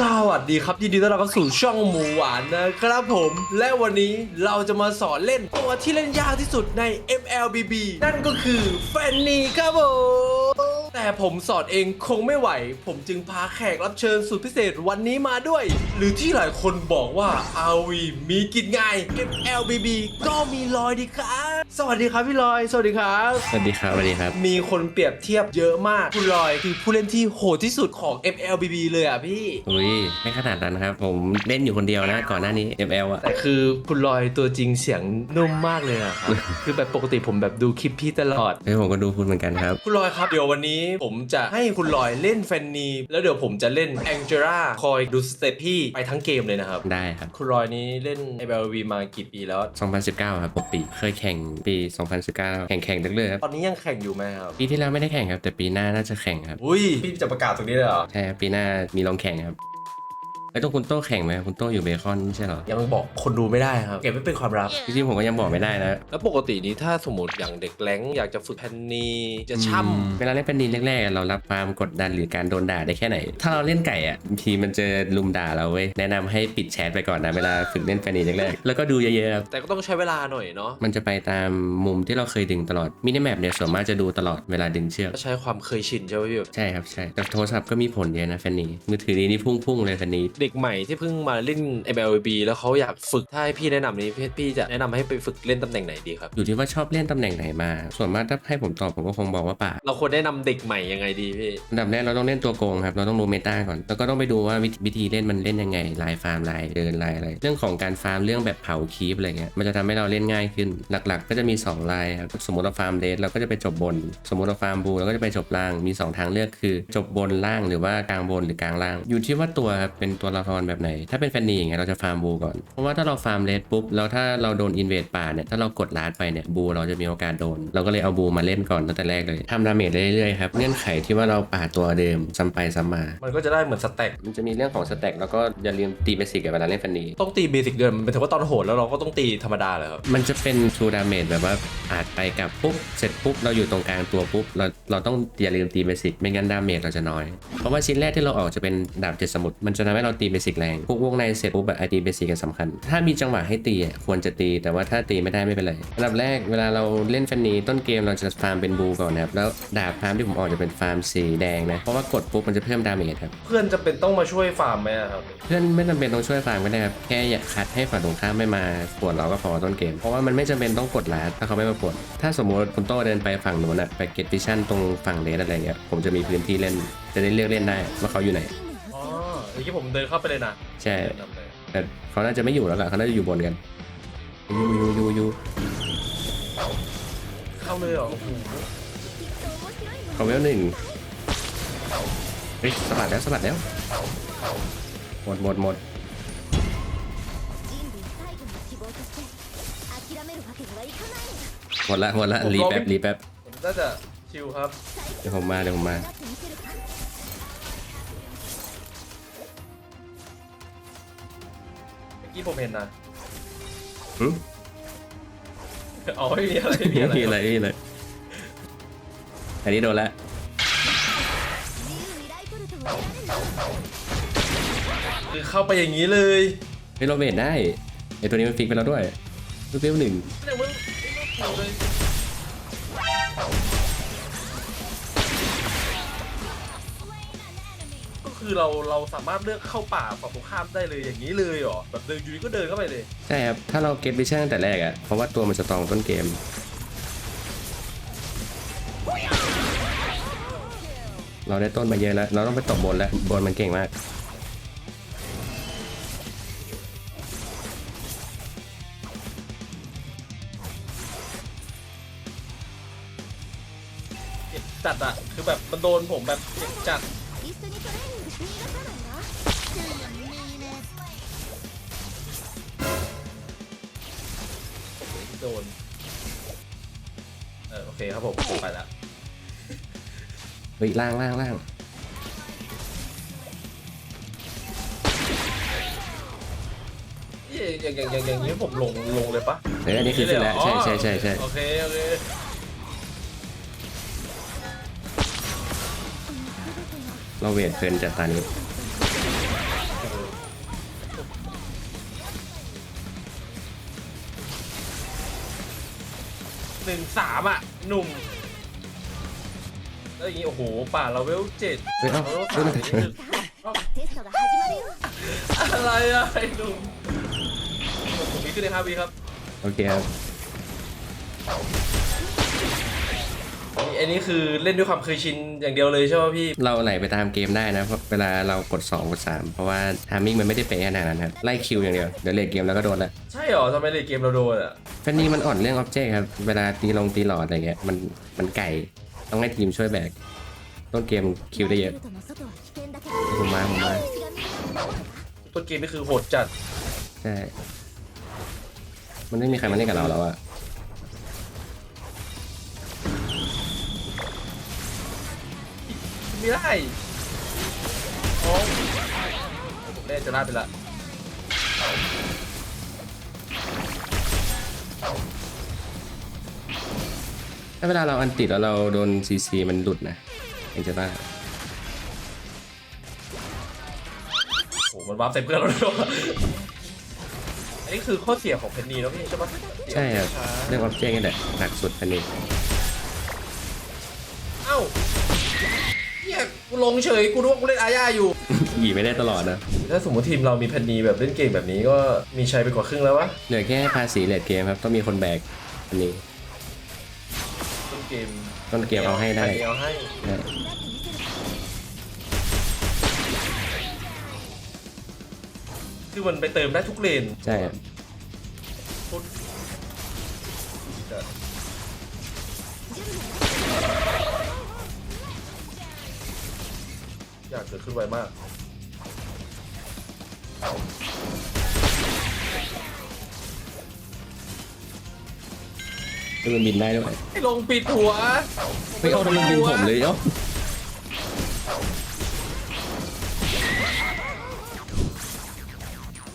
สวัสดีครับยินดีต้อนรับเข้าสู่ช่องหมูหวานนะครับผม และวันนี้เราจะมาสอนเล่นตัวที่เล่นยากที่สุดใน MLBB นั่นก็คือแฟนนีครับผม แต่ผมสอนเองคงไม่ไหว ผมจึงพาแขกรับเชิญสุดพิเศษวันนี้มาด้วย หรือที่หลายคนบอกว่า RV มีกินง่าย MLBB ก็มีลอยดีครับ สวัสดีครับพี่ลอย สวัสดีครับ สวัสดีครับสวัสดีครับ มีคนเปรียบเทียบเยอะมากคุณลอยคือผู้เล่นที่โหดที่สุดของ MLBB เลยอะพี่ อุ้ยไม่ขนาดนั้นนะครับ ผมเล่นอยู่คนเดียวนะก่อนหน้านี้ ML อะ แต่คือคุณลอยตัวจริงเสียงนุ่มมากเลยอะครับ คือแบบปกติผมแบบดูคลิปพี่ตลอด เฮ้ยผมก็ดูคุณเหมือนกันครับ คุณลอยครับเดี๋ยววันนี้ผมจะให้คุณลอยเล่นแฟนนีแล้วเดี๋ยวผมจะเล่นแองเจล่าคอยดูสเตปพี่ไปทั้งเกมเลยนะครับ ได้ครับ คุณลอยนี้เล่น MLBB มากี่ปีแล้ว 2019 ครับปกปี เคยแข่งปี 2019 แข่งแข่งเรื่อยๆครับ ตอนนี้ยังแข่งอยู่ไหมครับ ปีที่แล้วไม่ได้แข่งครับ แต่ปีหน้าน่าจะแข่งครับ อุ้ย พี่จะประกาศตรงนี้เลยเหรอ ใช่ครับปีหน้ามีลงแข่งครับ ไอ้ยต้องคุณโต้แข่งไหมคุณโต้อยู่เบคอนไม่ใช่เหรอ ยังบอกคนดูไม่ได้ครับ เก็บไว้เป็นความลับ จริงๆผมก็ยังบอกไม่ได้นะ แล้วปกตินี้ถ้าสมมติอย่างเด็กแรงอยากจะฝึกแพนนีจะช่ำเวลาเล่นเป็นนีแรกๆ เรารับความกดดันหรือการโดนด่าได้แค่ไหน ถ้าเราเล่นไก่อะบางทีมันเจอลุมด่าเราเว้ยแนะนำให้ปิดแชทไปก่อนนะเวลาฝึกเล่นแฟนนีแรกๆแล้วก็ดูเยอะๆครับแต่ก็ต้องใช้เวลาหน่อยเนาะมันจะไปตามมุมที่เราเคยดึงตลอดมินิแมปเนี่ยส่วนมากจะดูตลอดเวลาดึงเชือก ก็ใช้ความเคยชินใช่ไหมพี่ใช่ครับใช่แต่โทรศัพท์ก็มีผลเยอะนะแฟนนี้มือถือนี้นี่พุ่งๆเลยแฟนนี้เด็กใหม่ที่เพิ่งมาเล่น MLB แล้วเขาอยากฝึกถ้าให้พี่แนะนำนี้พี่พี่จะแนะนำให้ไปฝึกเล่นตำแหน่งไหนดีครับ อยู่ที่ว่าชอบเล่นตำแหน่งไหนมา ส่วนมากถ้าให้ผมตอบผมก็คงบอกว่าป่าเราควรแนะนำเด็กใหม่ยังไงดีพี่ อันดับแรกเราต้องเล่นตัวโกงครับ เราต้องรู้เมตาก่อน แล้วก็ต้องไปดูว่าวิธีวิธีเล่นมันเล่นยังไง ลายฟาร์มลายเดินลายอะไร เรื่องของการฟาร์มเรื่องแบบเผาคีปอะไรเงี้ย มันจะทำให้เราเล่นง่ายขึ้น หลักๆ ก็จะมี 2 ลายครับ สมมติเราฟาร์มเลสเราก็จะไปจบบน สมมติเราฟาร์มบูเราก็จะไปจบล่าง มี 2 ทางเลือกคือ จบบนล่างหรือว่ากลางบนหรือกลางล่าง อยู่ที่ว่าตัวครับเป็นตัวละครแบบไหน ถ้าเป็นแฟนนี่อย่างเงี้ยเราจะฟาร์มบูก่อน เพราะว่าถ้าเราฟาร์มเลสปุ๊บ แล้วถ้าเราโดนอินเวดป่าเนี่ย ถ้าเรากดลาดไปเนี่ยบูเราจะมีโอกาสโดน เราก็เลยเอาบูมาเล่นก่อนตั้งแต่แรกเลยทำดาเมจเรื่อยๆครับ เงื่อนไขที่ว่าเราป่าตัวเดิมซ้ำไปซ้ำมา มันก็จะได้เหมือนสแต็กมันจะมีเรื่องของสแต็กแล้วก็อย่าลืมตีเบสิกกับเวลาเล่นแฟนนีต้องตีเบสิกเดิมเป็นถือว่าตอนโหดแล้วเราก็ต้องตีธรรมดาเลยครับมันจะเป็นทูดาเมจแบบว่าอาจไปกับปุ๊บเสร็จปุ๊บเราอยู่ตรงกลางตัวปุ๊บเราเราต้องอย่าลืมตีเบสิกไม่งั้นดาเมจเราจะน้อยเพราะว่าชิ้นแรกที่เราออกจะเป็นดาบเจ็ดสมุทรมันจะทำให้เราตีเบสิกแรงพวกวงในเสร็จปุ๊บแบบไอตีเบสิกกันสำคัญ ถ้ามีจังหวะให้ตีอะควรจะตี แต่ว่าถ้าตีไม่ได้ไม่เป็นไรอันดับแรกเวลาเราเล่นแฟนนีต้นเกมเราจะฟาร์มเป็นบูก่อนนะครับแล้วดาบฟาร์มที่ผมออกจะเป็นฟาร์มสีแดงนะเพราะว่ากดปุ๊บมันจะเพิ่มดาเมจครับเพื่อนจะเป็นต้องมาช่วยฟาร์มไหมอะครับเพื่อนไม่จำเป็นต้องช่วยฟาร์มก็ได้ครับแค่อย่าคัดให้ฝั่งตรงข้ามไม่มาปวดเราก็พอต้นเกม เพราะว่ามันไม่จำเป็นต้องกดลาดถ้าเขาไม่มาปวดถ้าสมมติคุณโต้เดินไปฝั่งนู้นอะไปเก็ตวิชั่นตรงฝั่งเลสอะไรเงี้ยผมจะมีพื้นที่เล่นจะได้เลือกเล่นได้ว่าเขาอยู่ไหนอ๋อเมื่อกี้ผมเดินเข้าไปเลยนะใช่แต่เขาน่าจะไม่อยู่แล้วล่ะเขาน่าจะอยู่บนกันอยู่อยู่อยู่อยู่เข้าเลยเหรอโอ้โหเขาเวหนึ่งสลัดแล้วสลัดแล้วหมดหมดหมดหมดละหมดละรีแป๊บรีแป๊บผมน่าจะชิวครับเดี๋ยวผมมาเดี๋ยวผมมา กี้ผมเห็นนะหึอ๋อไม่มีอะไรไม่มีอะไรนี่อะไรนี่อะไรอันนี้โดนแล้วคือเข้าไปอย่างนี้เลยไฮ้เราเมทได้ไอตัวนี้มันฟิกไปแล้วด้วยตัวเวลหนึ่ง แต่เมื่อ คือเราเราสามารถเลือกเข้าป่าฝั่งตรงข้ามได้เลยอย่างนี้เลยเหรอแบบเดินอยู่ดีก็เดินเข้าไปเลยใช่ครับ ถ้าเราเก็ตวิชั่นตั้งแต่แรกอะเพราะว่าตัวมันสตรองต้นเกม เราได้ต้นมาเยอะแล้ว เราต้องไปตบบนแล้ว บนมันเก่งมาก เจ็บจัดอะคือแบบมันโดนผมแบบเจ็บจัด โดน เออโอเคครับผมไปแล้วเฮ้ยล่างล่างล่างเอ๊ะอย่างอย่างอย่างอย่างนี้ผมลงลงเลยปะเฮ้ยอันนี้คือขึ้นแล้วใช่ใช่ใช่ใช่โอเคโอเคเราเวทเพลินจากตานี้ หนึ่งสามอ่ะ หนุ่ม แล้วอย่างงี้ โอ้โห ป่าเราเวลเจ็ด เฮ้ยเอ้า เราเวล เฮ้ สาย ม มัน นี่คือ テストが始まるよ อะไรอะไอ้หนุ่มผมมีขึ้นในห้าวิครับ โอเคครับ อันนี้คือเล่นด้วยความเคยชินอย่างเดียวเลยใช่ไหมพี่ เราไหลไปตามเกมได้นะเพราะเวลาเรากด 2 กด 3 เพราะว่าทามมิ่งมันไม่ได้เป๊ะขนาดนั้นครับ ไล่คิวอย่างเดียว เดี๋ยวเลทเกมแล้วก็โดนละ ใช่เหรอทำไมเลยเกมเราโดนอ่ะ ก็นี่มันอ่อนเรื่องอ็อบเจกต์ครับ เวลาตีลงตีหลอดอะไรเงี้ย มัน มันไก่ ต้องให้ทีมช่วยแบก ต้นเกมคิวได้เยอะผมมาผมมาต้นเกมนี่คือโหดจัด ใช่ มันไม่มีใครมาเล่นกับเราแล้วอะไม่ได้โอ้ผมเล่นจะลาไปละ ถ้าเวลาเราอันติดแล้วเราโดนซีซีมันหลุดนะเห็นจะว่าโอ้โหมันวาร์ปใส่เพื่อนเราด้วยอันนี้คือข้อเสียของเพนนีแล้วพี่ใช่ปะใช่ครับเรื่องออบเจกต์นี่แหละหนักสุดแฟนนี้เอ้าเนี่ยกูลงเฉยกูรู้ว่ากูเล่นอาญาอยู่ หยีไม่ได้ตลอดนะ ถ้าสมมติทีมเรามีแพนนีแบบเล่นเก่งแบบนี้ก็มีชัยไปกว่าครึ่งแล้ววะเหลือแค่ภาษีเลดเกมครับ ต้องมีคนแบกอันนี้ต้น เกมต้นเกมเอาให้ได้แพนนีเอาให้ใช่คือมันไปเติมได้ทุกเลนใช่ครับพุทธอยากเกิดขึ้นไวมาก คือมันบินได้ด้วยให้ลงปิดหัวไม่เอาทำไมบินผมเลยเอ้า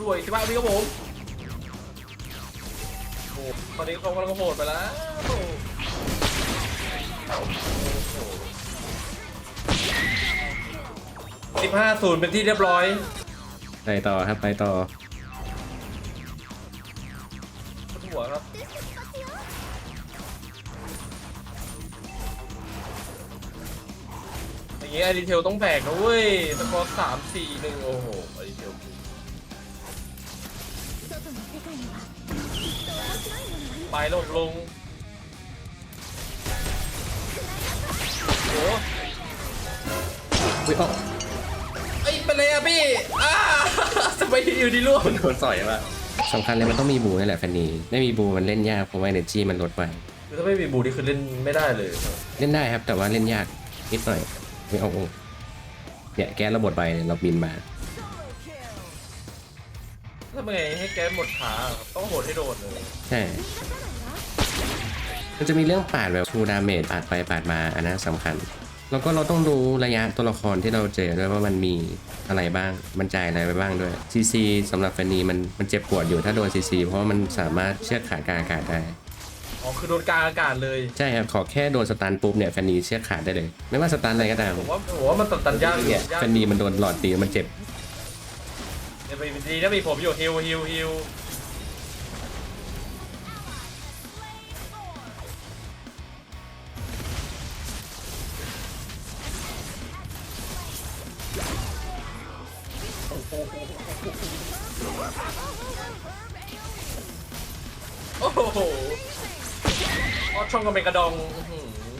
รวยสิบ้าพี่ครับผมโอ้ตอนนี้เขากำลังโหดไปแล้วสิบห้าศูนย์เป็นที่เรียบร้อยไปต่อครับไปต่อหัวครับ อย่างนี้ยอดิเทลต้องแบกนะเว้ยสกอร์สามสี่หนึ่งโอ้โหอดิเทลไปลดลงโอ้ยเอ้าไอ้เป็นไรอะพี่อ้าทำไมอยู่ดีร่วงโดนสอยมาสำคัญเลยมันต้องมีบูนี่แหละแฟนนี่ไม่มีบูมันเล่นยากเพราะว่าเอเนจีมันลดไปคือถ้าไม่มีบูนี่คือเล่นไม่ได้เลย เล่นได้ครับแต่ว่าเล่นยากนิดหน่อย ไม่เอาเอาเนี่ยแก้ระบบไปเราบินมาทำไงให้แกหมดขาต้องโหดให้โดนเลยใช่มันจะมีเรื่องปาดแบบชูดาเมจปาดไปปาดมาอันนั้นสำคัญ แล้วก็เราต้องรู้ระยะตัวละครที่เราเจอด้วยว่ามันมีอะไรบ้าง มันจ่ายอะไรไปบ้างด้วยซีซีสำหรับแฟนนีมันมันเจ็บปวดอยู่ถ้าโดนซีซีเพราะว่ามันสามารถเชือกขาดกลางอากาศได้ อ๋อคือโดนกลางอากาศเลยใช่ครับขอแค่โดนสตันปุ๊บเนี่ยแฟนนีเชือกขาดได้เลย ไม่ว่าสตันอะไรก็ตามผมว่าผมว่ามันตัดตันยากอยู่เนี่ยยากแฟนนีมันโดนหลอดตีมันเจ็บ เดี๋ยวไปดีนะมีผมอยู่ฮิวฮิวฮิว ดช่องก็เป็นกระดองอื้อหือ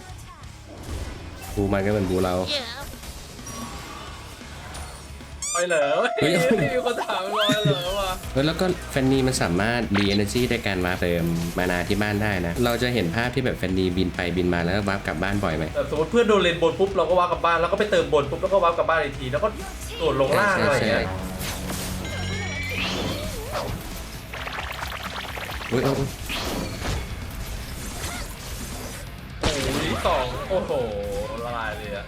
บูมันก็เป็นบูเรา ไปเหรอเฮ้ย มีคนถามรอยเหรอวะเออแล้วก็แฟนนีมันสามารถรีเอเนจีด้วยการวาร์ปเติมมานาที่บ้านได้นะ เราจะเห็นภาพที่แบบแฟนนีบินไปบินมาแล้วก็วาร์ปกลับบ้านบ่อยไหมแบบสมมติเพื่อนโดนเลนบนปุ๊บเราก็วาร์ปกลับบ้านแล้วก็ไปเติมบนปุ๊บแล้วก็วาร์ปกลับบ้านอีกทีแล้วก็โดดลงล่างอะไรอย่างเงี้ยอุ้ยเอา สองโอ้โหละลายเลยอะ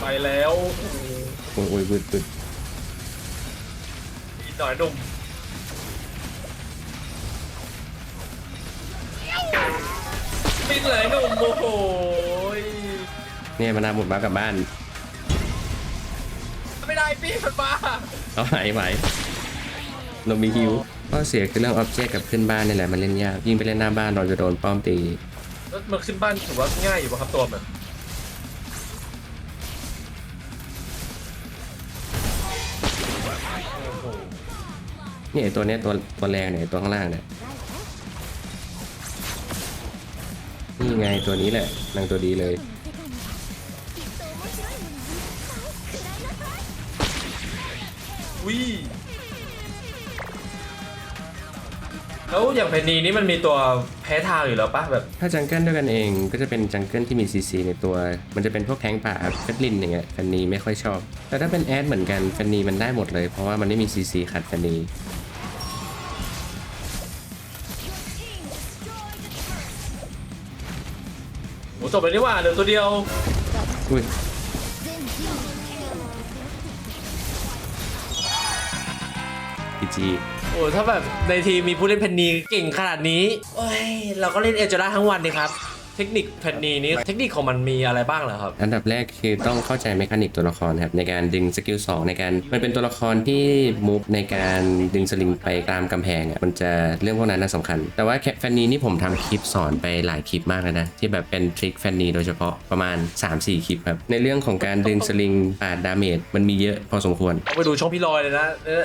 ไปแล้วโอ้โหอุ้ยอุ้ยอุ้ยอุ้ยอีกหน่อยหนุ่มปิดเลยหนุ่มโอ้โหเนี่ยมันนาหมดวาร์ปกลับบ้าน ไม่ได้พี่มันมาเอาหายไหว เรามีฮิวข้อเสียคือเรื่องออบเจกต์กับขึ้นบ้านนี่แหละมันเล่นยากยิ่งไปเล่นหน้าบ้านเราจะโดนป้อมตีแล้วมันขึ้นบ้านถือว่าง่ายอยู่ป่ะครับตัวมันโอ้โหเนี่ยไอ้ตัวเนี้ยตัวตัวแรงเนี่ยไอ้ตัวข้างล่างเนี่ยนี่ไงตัวนี้แหละนางตัวดีเลยวิ แล้วอย่างเพนนีนี่มันมีตัวแพ้ทางอยู่แล้วปะแบบ ถ้าจังเกิลด้วยกันเองก็จะเป็นจังเกิลที่มีซีซีในตัว มันจะเป็นพวกแทงป่าเฟดลินอย่างเงี้ยแฟนนีไม่ค่อยชอบ แต่ถ้าเป็นแอดเหมือนกันแฟนนีมันได้หมดเลยเพราะว่ามันไม่มีซีซีขัดแฟนนีโหจบเลยนี่หว่าเหลือตัวเดียว อุ้ย RPG โอ้ถ้าแบบในทีมมีผู้เล่นเพนนีเก่งขนาดนี้โอ้ยเราก็เล่นเอเจล่าทั้งวันเลยครับ เทคนิคเพนนีนี้เทคนิคของมันมีอะไรบ้างเหรอครับ อันดับแรกคือต้องเข้าใจเมคานิกตัวละครครับในการดึงสกิล2ในการมันเป็นตัวละครที่มูฟในการดึงสลิงไปตามกำแพงอะมันจะเรื่องพวกนั้นน่าสำคัญ แต่ว่าแคปแฟนนีนี่ผมทำคลิปสอนไปหลายคลิปมากเลยนะ ที่แบบเป็นทริคแฟนนีโดยเฉพาะประมาณ 3-4 คลิปครับ ในเรื่องของการดึงสลิงปาดดาเมจมันมีเยอะพอสมควรต้องไปดูช่องพี่ลอยเลยนะเออ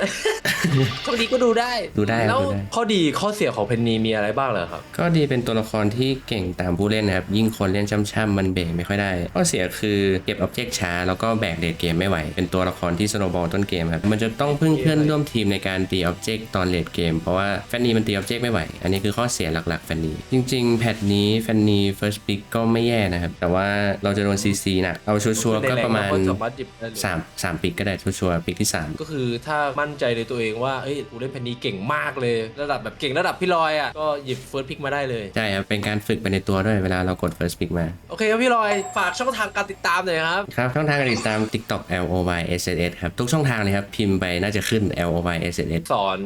ช่องนี้ก็ดูได้ดูได้ครับแล้วดูได้ ข้อดีข้อเสียของเพนนีมีอะไรบ้างเหรอครับ ก็ดีเป็นตัวละครที่เก่งตามผู้เล่นนะครับ ยิ่งคนเล่นช่ำๆมันเบรกไม่ค่อยได้ข้อเสียคือเก็บอ็อบเจกต์ช้าแล้วก็แบกเดทเกมไม่ไหว เป็นตัวละครที่สโนบอลต้นเกมครับมันจะต้องพึ่งเพื่อนร่วมทีมในการตีอ็อบเจกต์ตอนเลดเกมเพราะว่าแฟนนีมันตีอ็อบเจกต์ไม่ไหว อันนี้คือข้อเสียหลักๆแฟนนีจริง ๆ แพทนี้แฟนนี first pick ก็ไม่แย่นะครับ แต่ว่าเราจะโดน CC หนักเอาชัวร์ๆก็ประมาณในแงเก็สามารถหยิบได้เลย3 3ปิกก็ได้ชัวร์ๆปิกที่ 3 ก็คือถ้ามั่นใจในตัวเองว่าเอ้ยกูเล่นเพนนีเก่งมากเลย ระดับแบบเก่งระดับพี่ลอยอะก็หยิบเฟิร์สพิกมาได้เลยใช่ครับเป็นการฝึกไปในตัวด้วยเวลาเรากด first pick มา โอเคครับพี่ลอยฝากช่องทางการติดตามหน่อยครับ ครับช่องทางการติดตาม TikTok L O Y S S S ครับ ทุกช่องทางเลยครับ พิมพ์ไปน่าจะขึ้น L O Y S S S สอน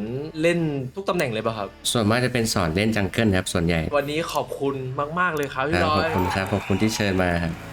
เล่นทุกตำแหน่งเลยป่ะครับ ส่วนมากจะเป็นสอนเล่นจังเกิลครับ ส่วนใหญ่วันนี้ขอบคุณมาก ๆ เลยครับคพี่รับลอขอยบคุณครับขอบคุณที่เชิญมาครับ